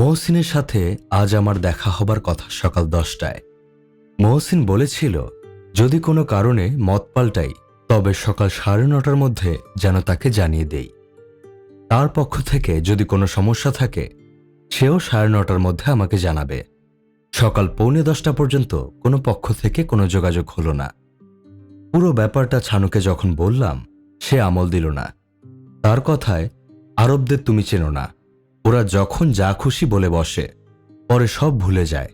মহসিনের সাথে আজ আমার দেখা হবার কথা সকাল দশটায়। মহসিন বলেছিল, যদি কোনো কারণে মত পাল্টাই, তবে সকাল সাড়ে নটার মধ্যে যেন তাকে জানিয়ে দেই। তার পক্ষ থেকে যদি কোনো সমস্যা থাকে, সেও সাড়ে নটার মধ্যে আমাকে জানাবে। সকাল পৌনে দশটা পর্যন্ত কোনো পক্ষ থেকে কোনো যোগাযোগ হলো না। পুরো ব্যাপারটা ছানুকে যখন বললাম, সে আমল দিল না। তার কথায়, আরবদের তুমি চেনো না। ওরা যখন যা খুশি বলে বসে, পরে সব ভুলে যায়।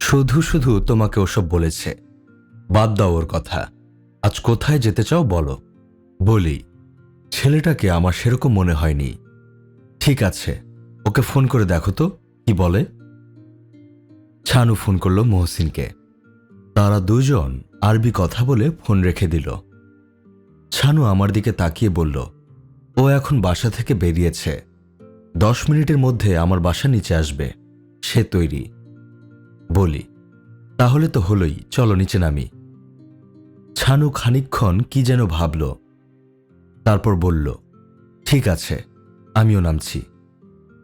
শুধু শুধু তোমাকে ওসব বলেছে। বাদ দাও ওর কথা। আজ কোথায় যেতে চাও বলো। বলি, ছেলেটাকে আমার সেরকম মনে হয়নি। ঠিক আছে, ওকে ফোন করে দেখো তো, কি বলে। ছানু ফোন করল মহসিনকে। তারা দুজন আরবি কথা বলে ফোন রেখে দিল। ছানু আমার দিকে তাকিয়ে বলল, ও এখন বাসা থেকে বেরিয়েছে। দশ মিনিটের মধ্যে আমার বাসা নিচে আসবে। সে তৈরি। বলি, তাহলে তো হলোই, চলো নিচে নামি। ছানু খানিকক্ষণ কি যেন ভাবল। তারপর বলল, ঠিক আছে, আমিও নামছি।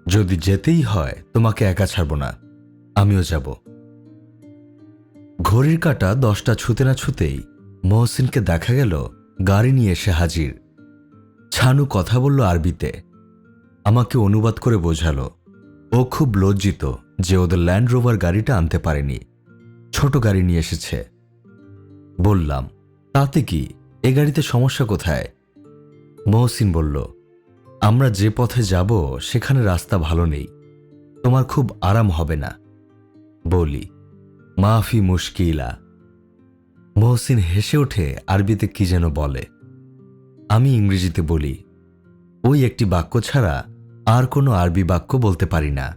যদি যেতেই হয়, তোমাকে একা ছাড়ব না, আমিও যাব। ঘড়ির কাটা দশটা ছুতে না ছুতেই মহসিনকে দেখা গেল, গাড়ি নিয়ে এসে হাজির। ছানু কথা বলল আরবিতে। আমাকে অনুবাদ করে বোঝালো। ও খুব লজ্জিত যে ওদের ল্যান্ড রোভার গাড়িটা আনতে পারেনি। ছোট গাড়ি নিয়ে এসেছে। বললাম, তাতে কি? এ গাড়িতে সমস্যা কোথায়? মহসিন বলল, আমরা যে পথে যাব, সেখানে রাস্তা ভালো নেই। তোমার খুব আরাম হবে না। বলি, মাফি মুশকিলা। মহসিন হেসে ওঠে আরবিতে কি যেন বলে। আমি ইংরেজিতে বলি, ওই একটি বাক্য ছাড়া আর কোনো আরবি বাক্য বলতে পারি না।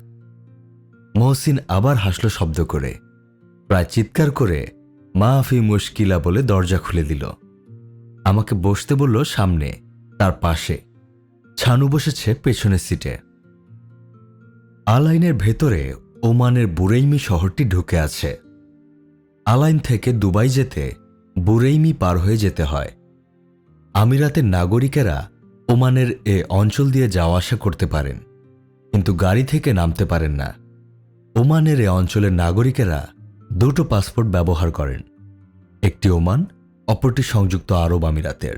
মহসিন আবার হাসল শব্দ করে। প্রায় চিৎকার করে মাফি মুশকিলা বলে দরজা খুলে দিল। আমাকে বসতে বলল সামনে, তার পাশে। ছানু বসেছে পেছনের সিটে। আলাইনের ভেতরে ওমানের বুরেইমি শহরটি ঢুকে আছে। আলাইন থেকে দুবাই যেতে বুরেইমি পার হয়ে যেতে হয়। আমিরাতের নাগরিকেরা ওমানের এ অঞ্চল দিয়ে যাওয়া আসা করতে পারেন, কিন্তু গাড়ি থেকে নামতে পারেন না। ওমানের এ অঞ্চলের নাগরিকেরা দুটো পাসপোর্ট ব্যবহার করেন, একটি ওমান, অপরটি সংযুক্ত আরব আমিরাতের।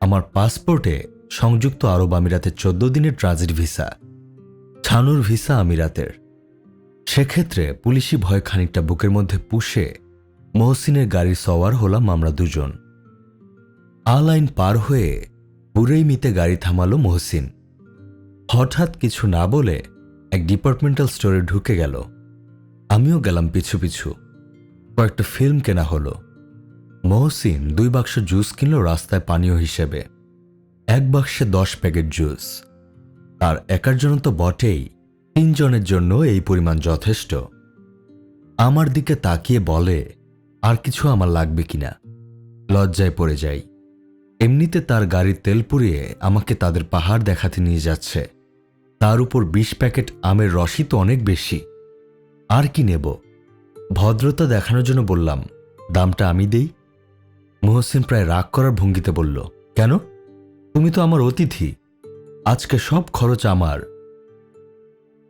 আমার পাসপোর্টে সংযুক্ত আরব আমিরাতের চোদ্দ দিনের ট্রানজিট ভিসা, ছানুর ভিসা আমিরাতের। সেক্ষেত্রে পুলিশি ভয় খানিকটা বুকের মধ্যে পুষে মহসিনের গাড়ির সওয়ার হলাম আমরা দুজন। আলাইন পার হয়ে বুড়েইমিতে গাড়ি থামালো মহসিন। হঠাৎ কিছু না বলে এক ডিপার্টমেন্টাল স্টোরে ঢুকে গেল। আমিও গেলাম পিছু পিছু। কয়েকটা ফিল্ম কেনা হলো। মহসিন দুই বাক্স জুস কিনল রাস্তায় পানীয় হিসেবে। এক বাক্সে দশ প্যাকেট জুস তার একার জন্য তো বটেই, তিনজনের জন্য এই পরিমাণ যথেষ্ট। আমার দিকে তাকিয়ে বলে, আর কিছু আমার লাগবে কিনা? লজ্জায় পড়ে যাই। এমনিতে তার গাড়ির তেল পুড়িয়ে আমাকে তাদের পাহাড় দেখাতে নিয়ে যাচ্ছে। তার উপর বিশ প্যাকেট আমের রসই তো অনেক বেশি। আর কি নেব? ভদ্রতা দেখানোর জন্য বললাম, দামটা আমি দেই? মহসিন প্রায় রাগ করার ভঙ্গিতে বলল, কেন? তুমি তো আমার অতিথি। আজকে সব খরচ আমার।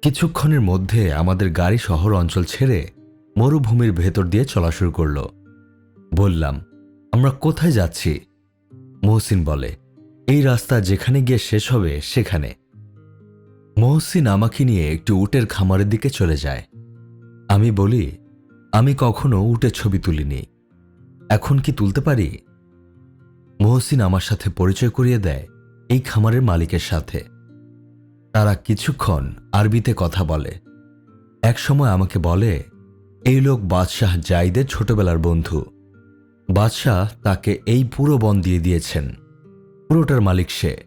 কিছুক্ষণের মধ্যে আমাদের গাড়ি শহর অঞ্চল ছেড়ে মরুভূমির ভেতর দিয়ে চলা শুরু করল। বললাম, আমরা কোথায় যাচ্ছি? মহসিন বলে, এই রাস্তা যেখানে গিয়ে শেষ হবে, সেখানে। মহসিন আমাকে নিয়ে একটি উটের খামারের দিকে চলে যায়। আমি বলি, আমি কখনো উটের ছবি তুলিনি। এখন কি তুলতে পারি? মহসিন আমার সাথে পরিচয় করিয়ে দেয় এই খামারের মালিকের সাথে। তারা কিছুক্ষণ আরবিতে কথা বলে। এক সময় আমাকে বলে, এই লোক বাদশাহ জাইদের ছোটবেলার বন্ধু। বাদশাহ তাকে এই পুরো বন দিয়ে দিয়েছেন। পুরোটার মালিক সে।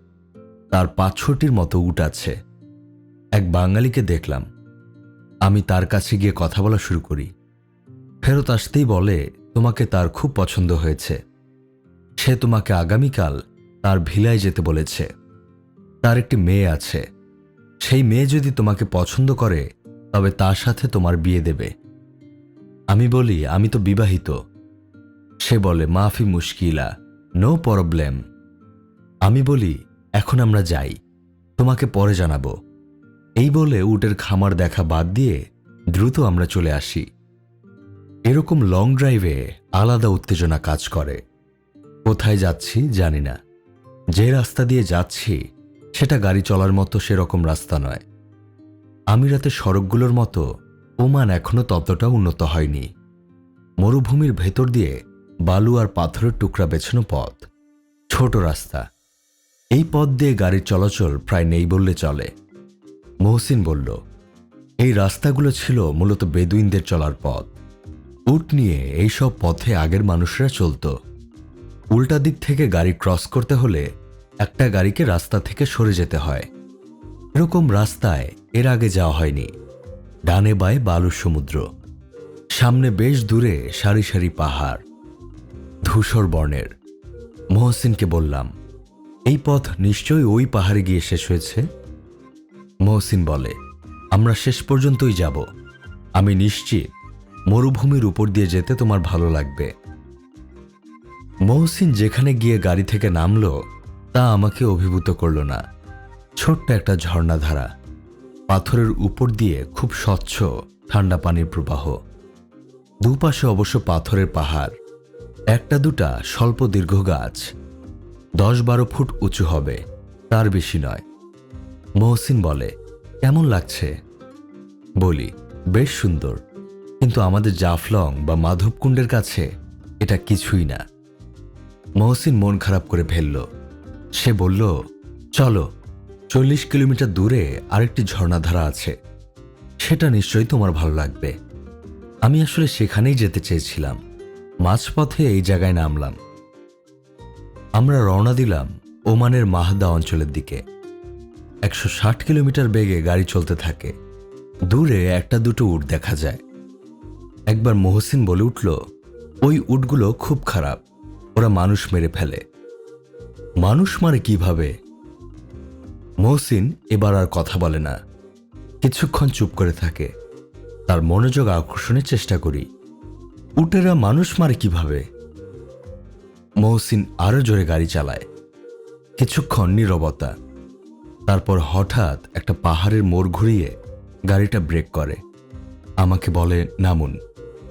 তার পাঁচ ছটির মতো উট আছে। এক বাঙালিকে দেখলাম। আমি তার কাছে গিয়ে কথা বলা শুরু করি। ফেরত আসতেই বলে, তোমাকে তার খুব পছন্দ হয়েছে। সে তোমাকে আগামীকাল তার ভিলায় যেতে বলেছে। তার একটি মেয়ে আছে। সেই মেয়ে যদি তোমাকে পছন্দ করে, তবে তার সাথে তোমার বিয়ে দেবে। আমি বলি, আমি তো বিবাহিত। সে বলে, মাফি মুশকিলা নো প্রবলেম আমি বলি, এখন আমরা যাই, তোমাকে পরে জানাব। এই বলে উটের খামার দেখা বাদ দিয়ে দ্রুত আমরা চলে আসি। এরকম লং ড্রাইভে আলাদা উত্তেজনা কাজ করে। কোথায় যাচ্ছি জানি না। যে রাস্তা দিয়ে যাচ্ছি, সেটা গাড়ি চলার মতো সেরকম রাস্তা নয়। আমিরাতের সড়কগুলোর মতো, ওমান এখনও ততটা উন্নত হয়নি। মরুভূমির ভেতর দিয়ে বালু আর পাথরের টুকরা বেছানো পথ। ছোট রাস্তা। এই পথ দিয়ে গাড়ির চলাচল প্রায় নেই বললে চলে। মহসিন বলল, এই রাস্তাগুলো ছিল মূলত বেদুইনদের চলার পথ। উট নিয়ে এইসব পথে আগের মানুষরা চলতো। উল্টা দিক থেকে গাড়ি ক্রস করতে হলে একটা গাড়িকে রাস্তা থেকে সরে যেতে হয়। এরকম রাস্তায় এর আগে যাওয়া হয়নি। ডানে বায়ে বালুর সমুদ্র। সামনে বেশ দূরে সারি সারি পাহাড়। ধূসর বর্ণের। মহসিনকে বললাম, এই পথ নিশ্চয়ই ওই পাহাড়ে গিয়ে শেষ হয়েছে? মহসিন বলে, আমরা শেষ পর্যন্তই যাব। আমি নিশ্চিত মরুভূমির উপর দিয়ে যেতে তোমার ভালো লাগবে। মহসিন যেখানে গিয়ে গাড়ি থেকে নামলো, তা আমাকে অভিভূত করল না। ছোট্ট একটা ঝর্ণাধারা, পাথরের উপর দিয়ে খুব স্বচ্ছ ঠান্ডা পানির প্রবাহ। দুপাশে অবশ্য পাথরের পাহাড় একটা দুটা স্বল্প দীর্ঘ গাছ। দশ বারো ফুট উঁচু হবে, তার বেশি নয়। মহসিন বলে, কেমন লাগছে? বলি, বেশ সুন্দর। কিন্তু আমাদের জাফলং বা মাধবকুণ্ডের কাছে এটা কিছুই না। মহসিন মন খারাপ করে ফেলল। সে বলল, চলো, চল্লিশ কিলোমিটার দূরে আরেকটি ঝর্ণাধারা আছে। সেটা নিশ্চয়ই তোমার ভালো লাগবে। আমি আসলে সেখানেই যেতে চেয়েছিলাম। মাঝপথে এই জায়গায় নামলাম। আমরা রওনা দিলাম ওমানের মাহদা অঞ্চলের দিকে। একশো ষাট কিলোমিটার বেগে গাড়ি চলতে থাকে। দূরে একটা দুটো উট দেখা যায়। একবার মহসিন বলে উঠল, ওই উটগুলো খুব খারাপ, ওরা মানুষ মেরে ফেলে। মানুষ মারে কীভাবে? মহসিন এবার আর কথা বলে না। কিছুক্ষণ চুপ করে থাকে। তার মনোযোগ আকর্ষণের চেষ্টা করি। উটেরা মানুষ মারে কীভাবে? মহসিন আরও জোরে গাড়ি চালায়। কিছুক্ষণ নীরবতা। তারপর হঠাৎ একটা পাহাড়ের মোড় ঘুরিয়ে গাড়িটা ব্রেক করে। আমাকে বলে, নামুন,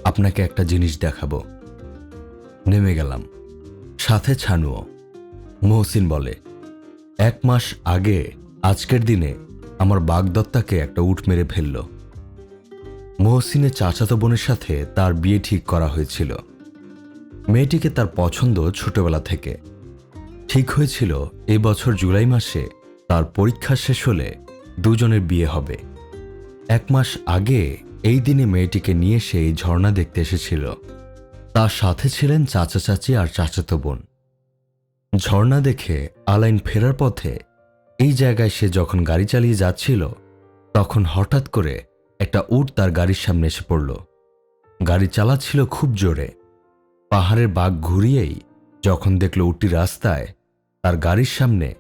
আপনাকে একটা জিনিস দেখাবো। নেমে গেলাম। সাথে ছানুও। মহসিন বলে, এক মাস আগে আজকের দিনে আমার বাগদত্তাকে একটা উট মেরে ফেলল। মহসিনের চাচাতো বোনের সাথে তার বিয়ে ঠিক করা হয়েছিল। মেয়েটিকে তার পছন্দ ছোটবেলা থেকে। ঠিক হয়েছিল এই বছর জুলাই মাসে তার পরীক্ষা শেষ হলে দুজনের বিয়ে হবে। এক মাস আগে এই দিনে মেয়েটিকে নিয়ে সে এই ঝর্ণা দেখতে এসেছিল। তার সাথে ছিলেন চাচা চাচি আর চাচাতো বোন। ঝর্ণা দেখে আলাইন ফেরার পথে এই জায়গায় সে যখন গাড়ি চালিয়ে যাচ্ছিল, তখন হঠাৎ করে একটা উট তার গাড়ির সামনে এসে পড়ল। গাড়ি চালাচ্ছিল খুব জোরে। পাহাড়ের বাঘ ঘুরিয়েই যখন দেখল উটটি রাস্তায় তার গাড়ির সামনে,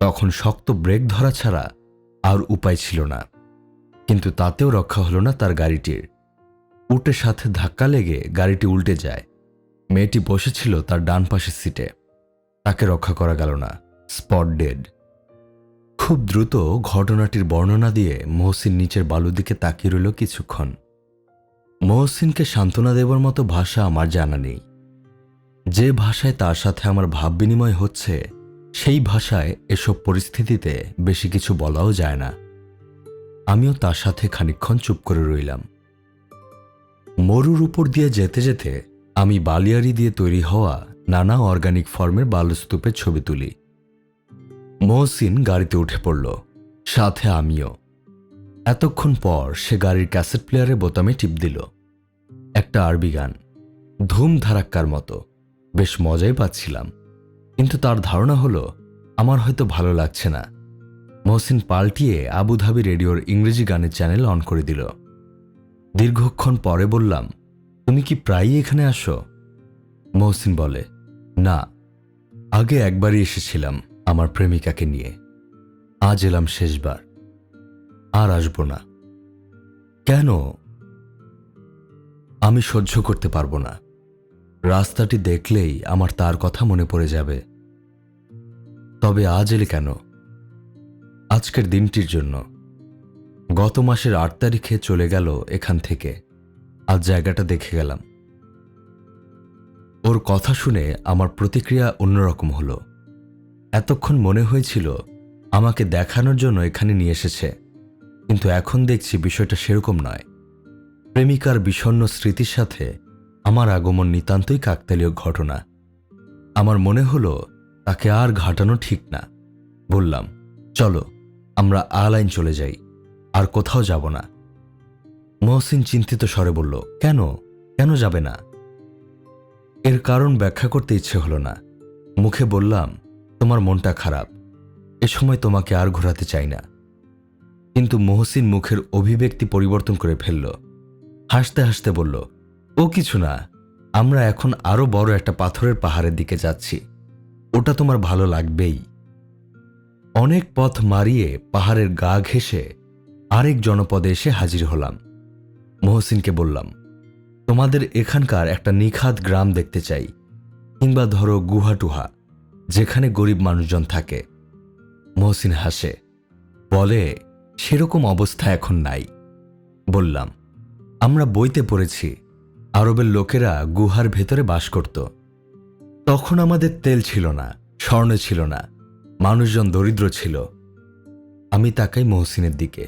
তখন শক্ত ব্রেক ধরা ছাড়া আর উপায় ছিল না। কিন্তু তাতেও রক্ষা হলো না তার গাড়িটির। উটের সাথে ধাক্কা লেগে গাড়িটি উল্টে যায়। মেয়েটি বসেছিল তার ডান পাশের সিটে। তাকে রক্ষা করা গেল না। Spot dead. খুব দ্রুত ঘটনাটির বর্ণনা দিয়ে মহসিন নিচের বালুর দিকে তাকিয়ে রইল কিছুক্ষণ। মহসিনকে সান্ত্বনা দেবার মতো ভাষা আমার জানা নেই। যে ভাষায় তার সাথে আমার ভাব বিনিময় হচ্ছে, সেই ভাষায় এসব পরিস্থিতিতে বেশি কিছু বলাও যায় না। আমিও তার সাথে খানিক্ষণ চুপ করে রইলাম। মরুর উপর দিয়ে যেতে যেতে আমি বালিয়ারি দিয়ে তৈরি হওয়া নানা অর্গানিক ফর্মের বালুস্তূপের ছবি তুলি। মহসিন গাড়িতে উঠে পড়ল, সাথে আমিও। এতক্ষণ পর সে গাড়ির ক্যাসেট প্লেয়ারে বোতামে টিপ দিল। একটা আরবি গান, ধুম ধারাক্কার মতো, বেশ মজাই পাচ্ছিলাম। কিন্তু তার ধারণা হলো, আমার হয়তো ভালো লাগছে না। মহসিন পাল্টিয়ে আবুধাবি রেডিওর ইংরেজি গানের চ্যানেল অন করে দিল। দীর্ঘক্ষণ পরে বললাম, তুমি কি প্রায়ই এখানে আসো? মহসিন বলে, না, আগে একবারই এসেছিলাম। আমার প্রেমিকাকে নিয়ে। আজ এলাম শেষবার। আর আসব না। কেন? আমি সহ্য করতে পারব না। রাস্তাটি দেখলেই আমার তার কথা মনে পড়ে যাবে। তবে আজ এলে কেন? আজকের দিনটির জন্য। গত মাসের আট তারিখে চলে গেল এখান থেকে। আজ জায়গাটা দেখে গেলাম। ওর কথা শুনে আমার প্রতিক্রিয়া অন্যরকম হলো। এতক্ষণ মনে হয়েছিল আমাকে দেখানোর জন্য এখানে নিয়ে এসেছে, কিন্তু এখন দেখছি বিষয়টা সেরকম নয়। প্রেমিকার বিষণ্ণ স্মৃতির সাথে আমার আগমন নিতান্তই কাকতালীয় ঘটনা। আমার মনে হলো তাকে আর ঘাটানো ঠিক না। বললাম, চলো, আমরা আলাইন চলে যাই, আর কোথাও যাব না। মহসিন চিন্তিত স্বরে বলল, কেন? কেন যাবে না? এর কারণ ব্যাখ্যা করতে ইচ্ছে হলো না। মুখে বললাম তোমার মনটা খারাপ। এ সময় তোমাকে আর ঘোরাতে চাই না। কিন্তু মহসিন মুখের অভিব্যক্তি পরিবর্তন করে ফেলল। হাসতে হাসতে বলল, ও কিছু না, আমরা এখন আরও বড় একটা পাথরের পাহাড়ের দিকে যাচ্ছি। ওটা তোমার ভালো লাগবেই। অনেক পথ মারিয়ে পাহাড়ের গা ঘেঁষে আরেক জনপদে এসে হাজির হলাম। মহসিনকে বললাম, তোমাদের এখানকার একটা নিখাত গ্রাম দেখতে চাই, কিংবা ধরো গুহাটুহা। যেখানে গরিব মানুষজন থাকে। মহসিন হাসে, বলে, সেরকম অবস্থা এখন নাই। বললাম, আমরা বইতে পড়েছি, আরবের লোকেরা গুহার ভেতরে বাস করত। তখন আমাদের তেল ছিল না, স্বর্ণ ছিল না, মানুষজন দরিদ্র ছিল। আমি তাকাই মহসিনের দিকে।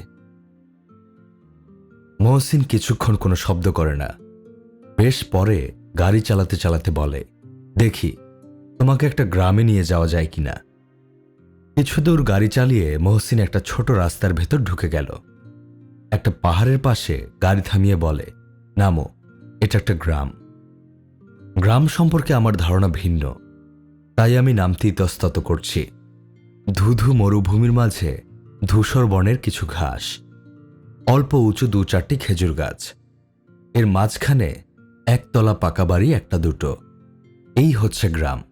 মহসিন কিছুক্ষণ কোনো শব্দ করে না। বেশ পরে গাড়ি চালাতে চালাতে বলে, দেখি তোমাকে একটা গ্রামে নিয়ে যাওয়া যায় কিনা? কিছু দূর গাড়ি চালিয়ে মহসিন একটা ছোট রাস্তার ভেতর ঢুকে গেল। একটা পাহাড়ের পাশে গাড়ি থামিয়ে বলে, নামো, এটা একটা গ্রাম। গ্রাম সম্পর্কে আমার ধারণা ভিন্ন। তাই আমি নামতে ইতস্তত করছি। ধুধু মরুভূমির মাঝে ধূসর বনের কিছু ঘাস। অল্প উঁচু দু চারটি খেজুর গাছ। এর মাঝখানে একতলা পাকা বাড়ি, একটা দুটো। এই হচ্ছে গ্রাম।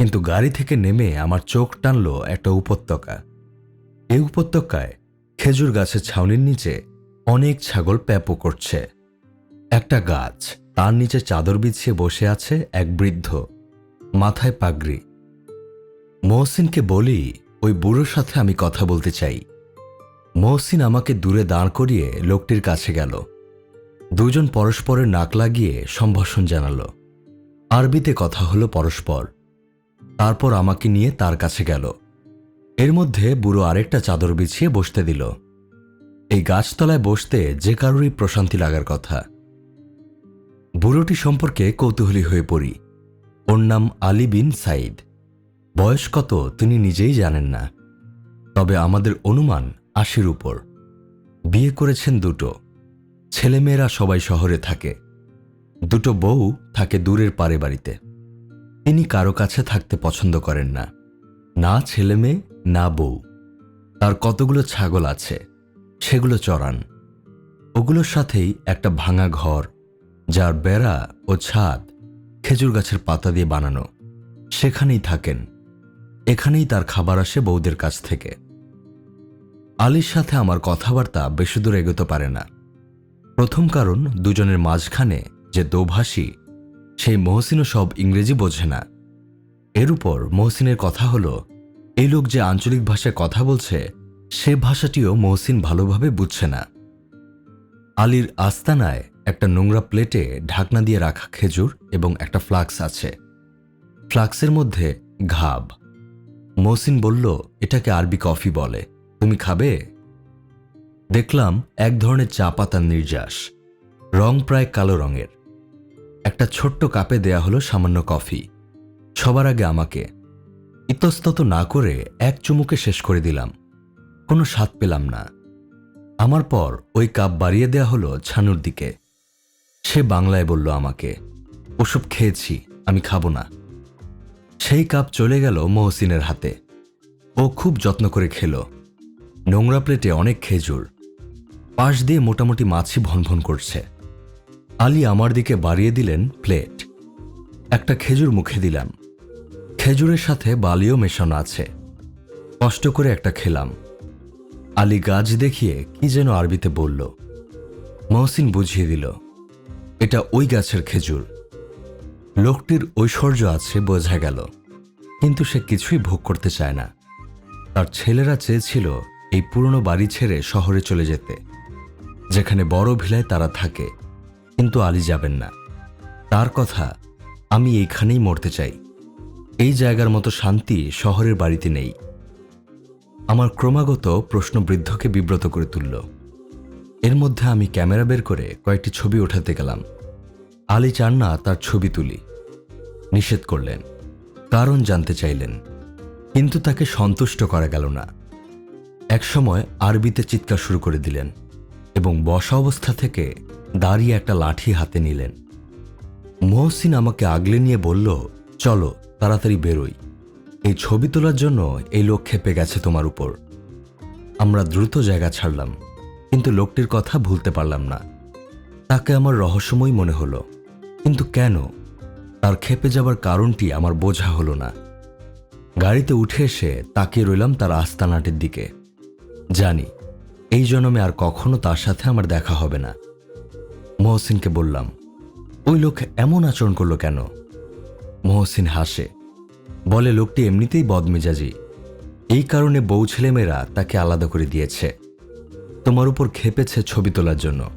কিন্তু গাড়ি থেকে নেমে আমার চোখ টানল একটা উপত্যকা। এই উপত্যকায় খেজুর গাছের ছাউনির নিচে অনেক ছাগল প্যাপো করছে। একটা গাছ তার নিচে চাদর বিছিয়ে বসে আছে এক বৃদ্ধ, মাথায় পাগড়ি। মহসিনকে বলি, ওই বুড়োর সাথে আমি কথা বলতে চাই। মহসিন আমাকে দূরে দাঁড় করিয়ে লোকটির কাছে গেল। দুজন পরস্পরের নাক লাগিয়ে সম্ভাষণ জানালো। আরবিতে কথা হলো পরস্পর। তারপর আমাকে নিয়ে তার কাছে গেল। এর মধ্যে বুড়ো আরেকটা চাদর বিছিয়ে বসতে দিল। এই গাছতলায় বসতে যে কারোরই প্রশান্তি লাগার কথা। বুড়োটি সম্পর্কে কৌতূহলী হয়ে পড়ি। ওর নাম আলী বিন সাইদ বয়স কত তিনি নিজেই জানেন না। তবে আমাদের অনুমান আশির উপর। বিয়ে করেছেন দুটো। ছেলেমেয়েরা সবাই শহরে থাকে। দুটো বউ থাকে দূরের পারে বাড়িতে। তিনি কারও কাছে থাকতে পছন্দ করেন না। না ছেলে মেয়ে, না বউ। তার কতগুলো ছাগল আছে, সেগুলো চড়ান ওগুলোর সাথেই একটা ভাঙা ঘর, যার বেড়া ও ছাদ খেজুর গাছের পাতা দিয়ে বানানো। সেখানেই থাকেন। এখানেই তার খাবার আসে বউদের কাছ থেকে। আলীর সাথে আমার কথাবার্তা বেশি দূর এগোতে পারে না। প্রথম কারণ দুজনের মাঝখানে যে দোভাষী সেই মহসিনও সব ইংরেজি বোঝে না। এর উপর মহসিনের কথা হলো, এই লোক যে আঞ্চলিক ভাষায় কথা বলছে, সে ভাষাটিও মহসিন ভালোভাবে বুঝছে না। আলীর আস্তানায় একটা নোংরা প্লেটে ঢাকনা দিয়ে রাখা খেজুর এবং একটা ফ্লাক্স আছে। ফ্লাক্সের মধ্যে ঘাব। মহসিন বলল, এটাকে আরবি কফি বলে। তুমি খাবে? দেখলাম এক ধরনের চা পাতার নির্যাস। রং প্রায় কালো রঙের। একটা ছোট্ট কাপে দেয়া হলো সামান্য কফি। সবার আগে আমাকে। ইতস্তত না করে এক চুমুকে শেষ করে দিলাম। কোনো স্বাদ পেলাম না। আমার পর ওই কাপ বাড়িয়ে দেয়া হলো ছানুর দিকে। সে বাংলায় বলল আমাকে, ওসব খেয়েছি, আমি খাব না। সেই কাপ চলে গেল মহসিনের হাতে। ও খুব যত্ন করে খেল। নোংরা প্লেটে অনেক খেজুর। পাশ দিয়ে মোটামুটি মাছি ভনভন করছে। আলী আমার দিকে বাড়িয়ে দিলেন প্লেট। একটা খেজুর মুখে দিলাম। খেজুরের সাথে বালিও মেশানো আছে। কষ্ট করে একটা খেলাম। আলী গাছ দেখিয়ে কি যেন আরবিতে বলল। মহসিন বুঝিয়ে দিল, এটা ওই গাছের খেজুর। লোকটির ঐশ্বর্য আছে বোঝা গেল। কিন্তু সে কিছুই ভোগ করতে চায় না। তার ছেলেরা চেয়েছিল এই পুরনো বাড়ি ছেড়ে শহরে চলে যেতে, যেখানে বড় ভিলায় তারা থাকে। কিন্তু আলী যাবেন না। তার কথা, আমি এইখানেই মরতে চাই। এই জায়গার মতো শান্তি শহরের বাড়িতে নেই। আমার ক্রমাগত প্রশ্ন বৃদ্ধকে বিব্রত করে তুলল। এর মধ্যে আমি ক্যামেরা বের করে কয়েকটি ছবি ওঠাতে গেলাম। আলী চান না তার ছবি তুলি। নিষেধ করলেন। কারণ জানতে চাইলেন। কিন্তু তাকে সন্তুষ্ট করা গেল না। একসময় আরবিতে চিৎকার শুরু করে দিলেন এবং বসা অবস্থা থেকে দাঁড়িয়ে একটা লাঠি হাতে নিলেন। মহসিন আমাকে আগলে নিয়ে বলল, চলো, তাড়াতাড়ি বেরোই। এই ছবি তোলার জন্য এই লোক খেপে গেছে তোমার উপর। আমরা দ্রুত জায়গা ছাড়লাম, কিন্তু লোকটির কথা ভুলতে পারলাম না। তাকে আমার রহস্যময় মনে হলো। কিন্তু কেন? তার খেপে যাবার কারণটি আমার বোঝা হলো না। গাড়িতে উঠে এসে তাকিয়ে রইলাম তার আস্তানাটির দিকে। জানি, এই জন্মে আর কখনো তার সাথে আমার দেখা হবে না। মহসিনকে বললাম, ওই লোক এমন আচরণ করল কেন? মহসিন হাসে, বলে, লোকটি এমনিতেই বদমেজাজি। এই কারণে বউ ছেলেমেয়েরা তাকে আলাদা করে দিয়েছে। তোমার উপর খেপেছে ছবি তোলার জন্য।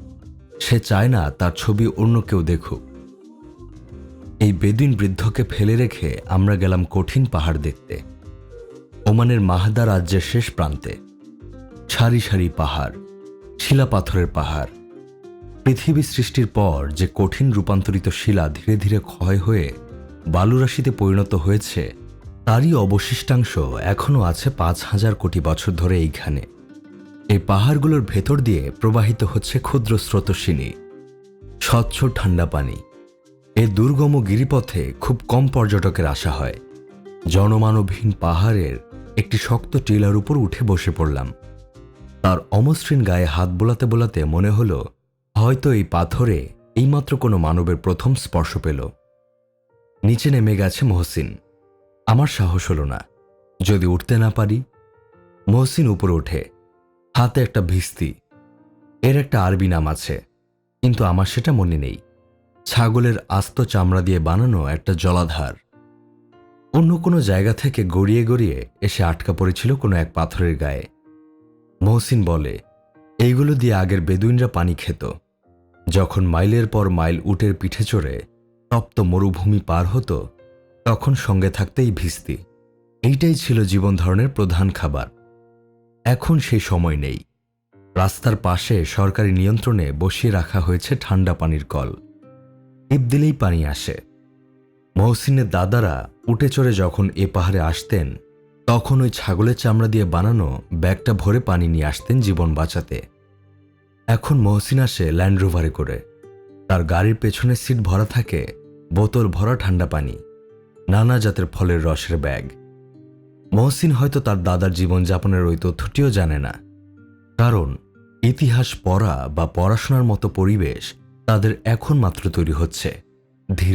সে চায় না তার ছবি অন্য কেউ দেখুক। এই বেদিন বৃদ্ধকে ফেলে রেখে আমরা গেলাম কঠিন পাহাড় দেখতে। ওমানের মাহাদা রাজ্যের শেষ প্রান্তে। সারি সারি পাহাড় শিলা পাথরের পাহাড়। পৃথিবী সৃষ্টির পর যে কঠিন রূপান্তরিত শিলা ধীরে ধীরে ক্ষয় হয়ে বালুরাশিতে পরিণত হয়েছে, তারই অবশিষ্টাংশ এখনও আছে পাঁচ হাজার কোটি বছর ধরে এইখানে। এই পাহাড়গুলোর ভেতর দিয়ে প্রবাহিত হচ্ছে ক্ষুদ্র স্রোতস্বিনী স্বচ্ছ ঠান্ডা পানি। এ দুর্গম গিরিপথে খুব কম পর্যটকের আসা হয়। জনমানবহীন পাহাড়ের একটি শক্ত টিলার উপর উঠে বসে পড়লাম। তার অমসৃণ গায়ে হাত বোলাতে বোলাতে মনে হলো হয়তো এই পাথরে এইমাত্র কোনো মানবের প্রথম স্পর্শ পেল। নিচে নেমে গেছে মহসিন। আমার সাহস হলো না। যদি উঠতে না পারি? মহসিন উপরে ওঠে। হাতে একটা ভিস্তি। এর একটা আরবি নাম আছে। কিন্তু আমার সেটা মনে নেই। ছাগলের আস্ত চামড়া দিয়ে বানানো একটা জলাধার। অন্য কোনো জায়গা থেকে গড়িয়ে গড়িয়ে এসে আটকা পড়েছিল কোনো এক পাথরের গায়ে। মহসিন বলে, এইগুলো দিয়ে আগের বেদুইনরা পানি খেত। যখন মাইলের পর মাইল উটের পিঠে চড়ে তপ্ত মরুভূমি পার হতো, তখন সঙ্গে থাকতেই ভিস্তি। এইটাই ছিল জীবন ধারণের প্রধান খাবার। এখন সেই সময় নেই। রাস্তার পাশে সরকারি নিয়ন্ত্রণে বসিয়ে রাখা হয়েছে ঠান্ডা পানির কল। টিপ দিলেই পানি আসে। মহসিনের দাদারা উটে চড়ে যখন এ পাহাড়ে আসতেন, তখন ওই ছাগলের চামড়া দিয়ে বানানো ব্যাগটা ভরে পানি নিয়ে আসতেন জীবন বাঁচাতে। এখন মহসিন আসে ল্যান্ড রোভারে করে। তার গাড়ির পেছনে সিট ভরা থাকে বোতল ভরা ঠান্ডা পানি, নানা জাতের ফলের রসের ব্যাগ। মহসিন হয়তো তার দাদার জীবনযাপনের ওই তথ্যটিও জানে না। কারণ ইতিহাস পড়া বা পড়াশোনার মতো পরিবেশ তাদের এখন মাত্র তৈরি হচ্ছে। ধীরে